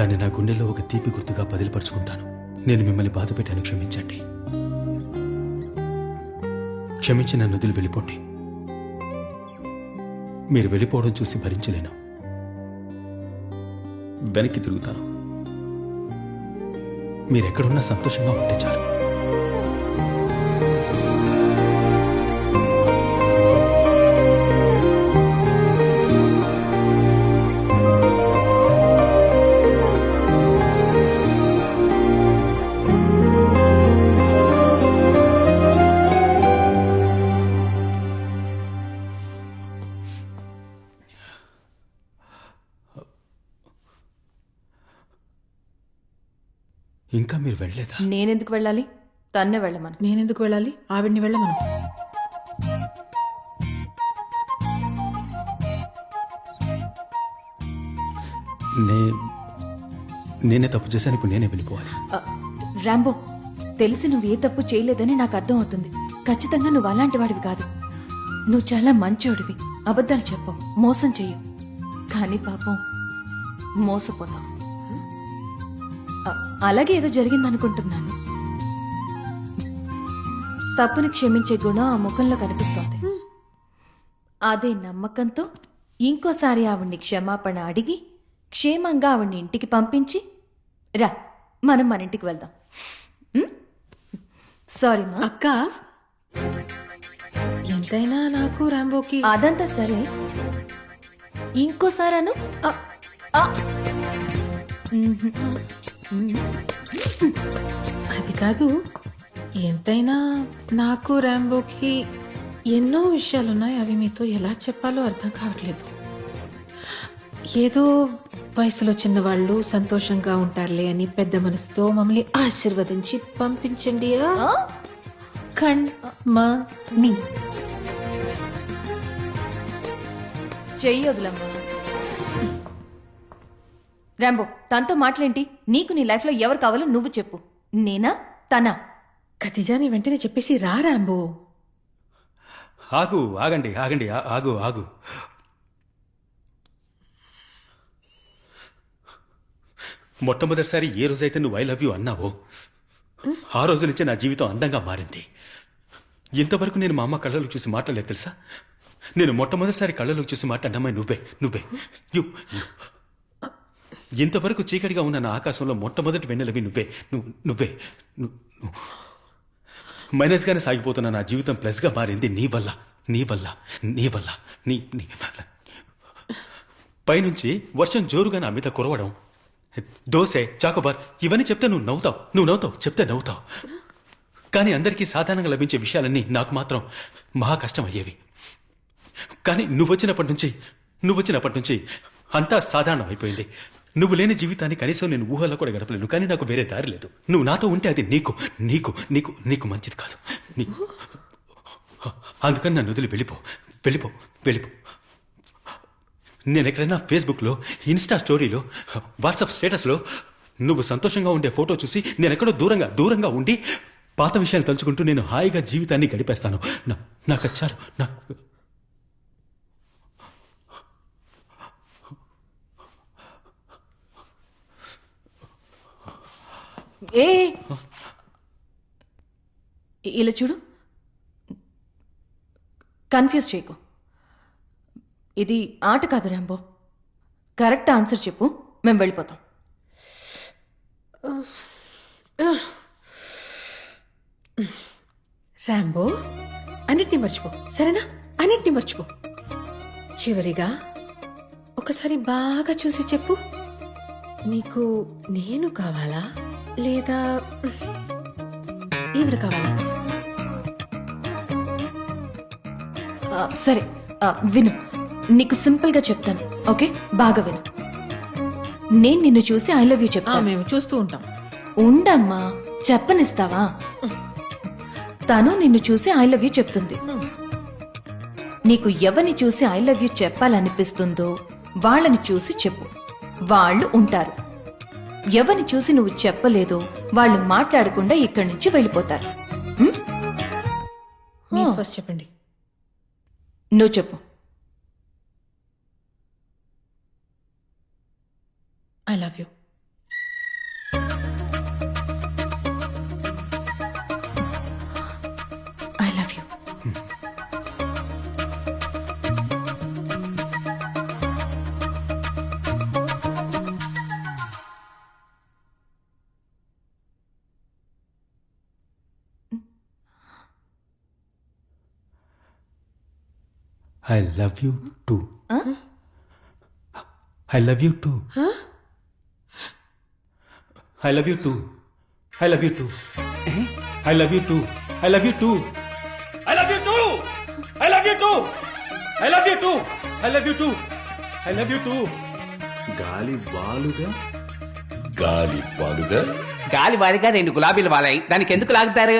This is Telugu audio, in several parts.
దాన్ని నా గుండెలో ఒక తీపి గుర్తుగా బదిలిపరుచుకుంటాను నేను మిమ్మల్ని బాధ పెట్టాను క్షమించండి. క్షమించి నన్ను వదిలి వెళ్ళిపోండి. మీరు వెళ్ళిపోవడం చూసి భరించలేను. వెనక్కి తిరుగుతాను. మీరెక్కడున్నా సంతోషంగా ఉంటే చాలు. ఇంకా మీరు వెళ్ళలేదా? నేనెందుకు వెళ్ళాలి? తన్నే వెళ్ళమను. నేనెందుకు వెళ్ళాలి? ఆవిడ్ని వెళ్ళమను. నే నేనే తప్పు చేశాను ఇప్పుడు నేనే వెళ్ళిపోవాలి. రాంబో తెలిసి నువ్వు ఏ తప్పు చేయలేదని నాకు అర్థం అవుతుంది ఖచ్చితంగా నువ్వు అలాంటి వాడివి కాదు. నువ్వు చాలా మంచోడివి. అబద్ధాలు చెప్పవు. మోసం చెయ్యు కానీ పాపం మోసపోతావు. అలాగే ఏదో జరిగిందనుకుంటున్నాను. తప్పుని క్షమించే గుణం ఆ ముఖంలో కనిపిస్తోంది. అదే నమ్మకంతో ఇంకోసారి ఆవిడ్ని క్షమాపణ అడిగి క్షేమంగా ఆవిడ్ని ఇంటికి పంపించి రా మనం మన ఇంటికి వెళ్దాం? సారీ మా. అక్క ఎంతైనా నాకు రాంబోకి. అదంతా సరే. ఇంకోసారను. అది కాదు ఎంతైనా నాకు రాంబోకి ఎన్నో విషయాలున్నాయి అవి మీతో ఎలా చెప్పాలో అర్థం కావట్లేదు. ఏదో వయసులో చిన్నవాళ్ళు సంతోషంగా ఉంటారులే అని పెద్ద మనసుతో మమ్మల్ని ఆశీర్వదించి పంపించండి మా నీ. చెయ్యి వదులమ్మా రాంబో తనతో మాటలేంటి నీకు నీ లైఫ్లో ఎవరు కావాలో నువ్వు చెప్పు. నేనా? తనా? ఖతిజా నీ వెంటనే చెప్పేసి రా రాంబో. ఆగు ఆగండి ఆగండి ఆ- ఆగు ఆగు. మొట్టమొదటిసారి ఏ రోజైతే నువ్వు ఐ లవ్ యూ అన్నావో ఆ రోజు నుంచే నా జీవితం అందంగా మారింది. ఇంతవరకు నేను మా అమ్మ కళ్ళలో చూసి మాట్లాడలేదు తెలుసా? నేను మొట్టమొదటిసారి కళ్ళలో చూసి మాట్లాడినమ్మాయి నువ్వే నువ్వే. You you. ఇంతవరకు చీకటిగా ఉన్న నా ఆకాశంలో మొట్టమొదటి వెన్నెలవి నువ్వే. నువ్వు నువ్వే. మైనస్గానే సాగిపోతున్న నా జీవితం ప్లస్గా మారింది నీ వల్ల నీ వల్ల నీ వల్ల నీ నీ వల్ల. పైనుంచి వర్షం జోరుగా నా మీద కురవడం. దోసె చాకోబార్ ఇవన్నీ చెప్తే నువ్వు నవ్వుతావు. నువ్వు నవ్వుతావు చెప్తే నవ్వుతావు. కానీ అందరికీ సాధారణంగా లభించే విషయాలన్నీ నాకు మాత్రం మహా కష్టం అయ్యేవి. కానీ నువ్వు వచ్చినప్పటి నుంచి నువ్వు వచ్చినప్పటి నుంచి అంతా సాధారణం అయిపోయింది నువ్వు లేని జీవితాన్ని కనీసం నేను ఊహలో కూడా గడపలేను కానీ నాకు వేరే దారి లేదు. నువ్వు నాతో ఉంటే అది నీకు నీకు నీకు నీకు మంచిది కాదు. అందుకని నన్ను వదిలి వెళ్ళిపో వెళ్ళిపో వెళ్ళిపో. నేను ఎక్కడైనా ఫేస్బుక్లో ఇన్స్టా స్టోరీలో వాట్సాప్ స్టేటస్లో నువ్వు సంతోషంగా ఉండే ఫోటో చూసి నేను ఎక్కడో దూరంగా దూరంగా ఉండి పాత విషయాలు తలుచుకుంటూ నేను హాయిగా జీవితాన్ని గడిపేస్తాను. నాకు అది చాలు. నాకు ఏ? ఇలా చూడు. కన్ఫ్యూజ్ చేయకు. ఇది ఆట కాదు రాంబో కరెక్ట్ ఆన్సర్ చెప్పు. మేము వెళ్ళిపోతాం. రాంబో అన్నిటినీ మర్చిపో. సరేనా? అన్నిటినీ మర్చిపో. చివరిగా ఒకసారి బాగా చూసి చెప్పు. నీకు నేను కావాలా? లేదా ఈవిడ కావాలా? సరే విను. నీకు సింపుల్గా చెప్తాను ఓకే? బాగా విను. నేను నిన్ను చూసి ఐ లవ్ యూ ఆ, చెప్తాను మేము చూస్తూ ఉంటాం. ఉండమ్మా చెప్పనిస్తావా? తను నిన్ను చూసి ఐ లవ్ యూ చెప్తుంది. నీకు ఎవరిని చూసి ఐ లవ్ యూ చెప్పాలనిపిస్తుందో వాళ్ళని చూసి చెప్పు. వాళ్ళు ఉంటారు. ఎవరిని చూసి నువ్వు చెప్పలేదో వాళ్ళు మాట్లాడకుండా ఇక్కడి నుంచి వెళ్ళిపోతారు. ఉం? మీరు ఫస్ట్ చెప్పండి. నువ్వు చెప్పు. I love you. I love you two I love you two I love you two I love you two I love you two I love you two I love you two I love you two I love you two I love you two I love you two గాలి వాలుగా గాలి పాలుగా గాలి వారిగా రెండు గులాబీలు వాలాయి దానికి ఎందుకు లాగుతారు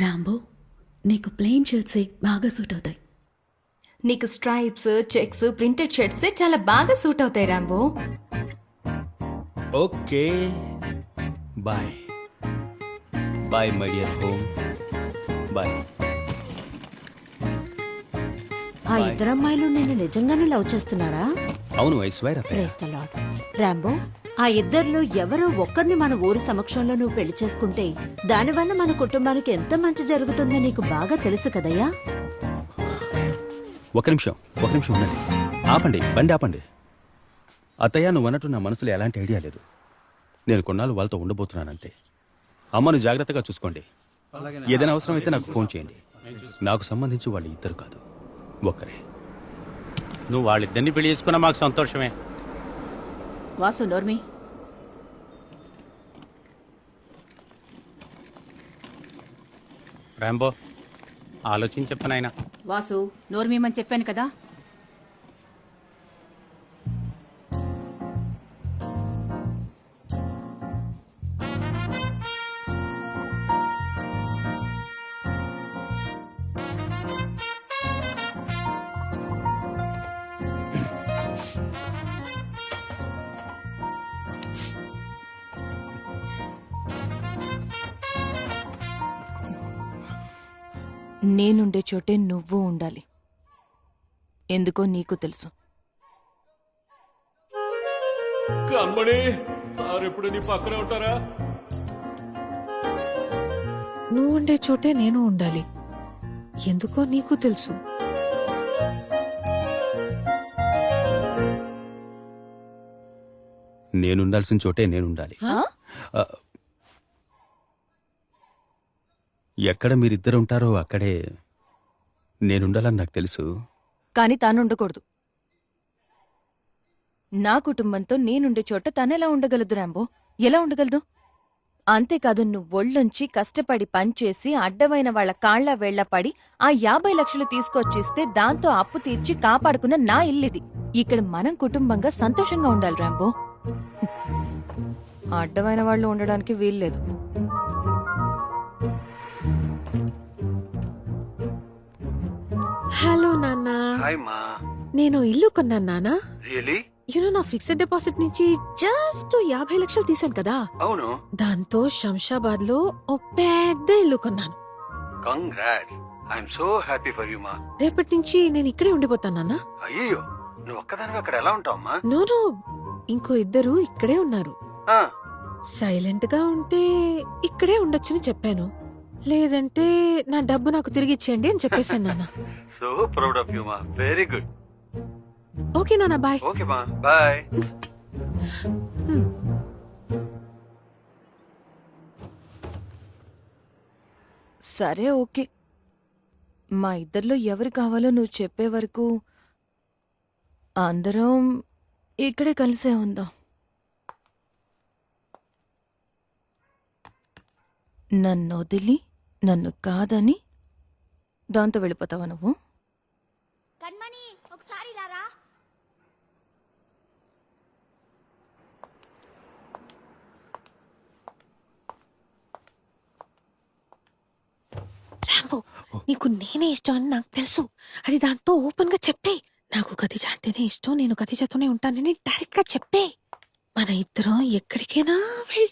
రాంబో నీకు ప్లెయిన్ షర్ట్స్ బాగా సూట్ అవుతాయి. నీకు స్ట్రైప్స్ చెక్స్ ప్రింటెడ్ షర్ట్స్ చాలా బాగా సూట్ అవుతాయి Rambo. Okay. Bye. Bye my dear home. Bye. ఆ ఇద్దరు అమ్మాయిలు నేను నిజంగానే లవ్ చేస్తున్నారా? అవును రాంబో ఆ ఇద్దరిలో ఎవరో ఒక్కరిని మన ఊరి సమక్షంలో నువ్వు పెళ్ళి చేసుకుంటే దానివల్ల మన కుటుంబానికి ఎంత మంచి జరుగుతుందో నీకు బాగా తెలుసు కదయ్యా. ఒక నిమిషం ఒక నిమిషం ఉండండి. ఆపండి బండి ఆపండి. అత్తయ్య నువ్వు అన్నట్టు నా మనసులో ఎలాంటి ఐడియా లేదు. నేను కొన్నాళ్ళు వాళ్ళతో ఉండబోతున్నానంతే అమ్మను జాగ్రత్తగా చూసుకోండి. ఏదైనా అవసరమైతే నాకు ఫోన్ చేయండి. నాకు సంబంధించి వాళ్ళు ఇద్దరు కాదు. ఒక్కరే నువ్వు వాళ్ళిద్దరిని పెళ్ళి చేసుకున్నా మాకు సంతోషమే. వాసు నోర్మి. రాంబో ఆలోచించి చెప్పనాయన వాసు నోర్మీమని చెప్పాను కదా? నేనుండే చోటే నువ్వు ఉండాలి. ఎందుకో నీకు తెలుసు. కమ్మడి సార్ ఎప్పుడు నీ పక్కనే ఉంటారా? నువ్వు ఉండే చోటే నేను ఉండాలి. ఎందుకో నీకు తెలుసు. నేనుండాల్సిన చోటే నేనుండాలి. ఆ? ఆ, ఎక్కడ మీరిద్దరుంటారో అక్కడే నేనుండాలని నాకు తెలుసు. కానీ తానుండకూడదు. నా కుటుంబంతో నేనుండే చోట తనెలా ఉండగలదు రాంబో? ఎలా ఉండగలదు? అంతేకాదు నువ్వు ఒళ్ళొంచి కష్టపడి పనిచేసి అడ్డమైన వాళ్ళ కాళ్ళ వేళ్ళ పడి ఆ యాభై లక్షలు తీసుకొచ్చిస్తే దాంతో అప్పు తీర్చి కాపాడుకున్న నా ఇల్లిది. ఇక్కడ మనం కుటుంబంగా సంతోషంగా ఉండాలి రాంబో. అడ్డమైన వాళ్ళు ఉండడానికి వీల్లేదు. హలో నాన్న. హాయ్ మా. నేను ఇల్లు కొన్నాను నానా రియలీ? యూనో నా ఫిక్స్డ్ డిపాజిట్ నుంచి జస్ట్ యాభై లక్షలు తీశాను కదా. అవును. దాంతో శంషాబాద్లో ఓ పెద్ద ఇల్లు కొన్నాను. Congrats. I'm so happy for you మా. రేపటి నుంచి నేను ఇక్కడే ఉండిపోతాను నాన్న. అయ్యో నువ్వు ఒక్కదానివి అక్కడ ఎలా ఉంటావమ్మా నోను ఇంకో ఇద్దరు ఇక్కడే ఉన్నారు. సైలెంట్గా ఉంటే ఇక్కడే ఉండొచ్చని చెప్పాను. లేదంటే నా డబ్బు నాకు తిరిగి ఇచ్చేయండి అని చెప్పేశాను నాన్న. సో ప్రౌడ్ ఆఫ్ యూ మా వెరీ గుడ్ ఓకే నాన్న బాయ్. ఓకే మా బాయ్ సరే ఓకే. మా ఇద్దరిలో ఎవరు కావాలో నువ్వు చెప్పే వరకు అందరం ఇక్కడే కలిసే ఉందాం. నన్ను వదిలి నన్ను కాదని దాంతో వెళ్ళిపోతావా నువ్వు? కண்మణి ఒకసారి లారా రాంబో నీకు నేనే ఇష్టం అని నాకు తెలుసు. అది దాంతో ఓపెన్గా చెప్పే. నాకు ఖదీజ అంటేనే ఇష్టం నేను ఖదీజతోనే ఉంటానని డైరెక్ట్గా చెప్పే. మన ఇద్దరం ఎక్కడికైనా వెళ్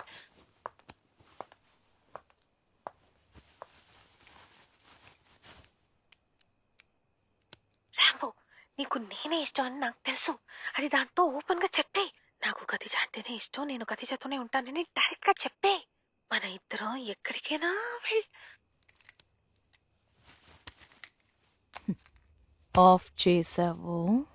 రాంబో నీకు నేనే ఇష్టం అని నాకు తెలుసు. అది దాంతో ఓపెన్గా చెప్పే. నాకు గతిజ అంటేనే ఇష్టం నేను గతిజతోనే ఉంటానని డైరెక్ట్గా చెప్పే. మన ఇద్దరం ఎక్కడికైనా వెళ్. ఆఫ్ చేసావు.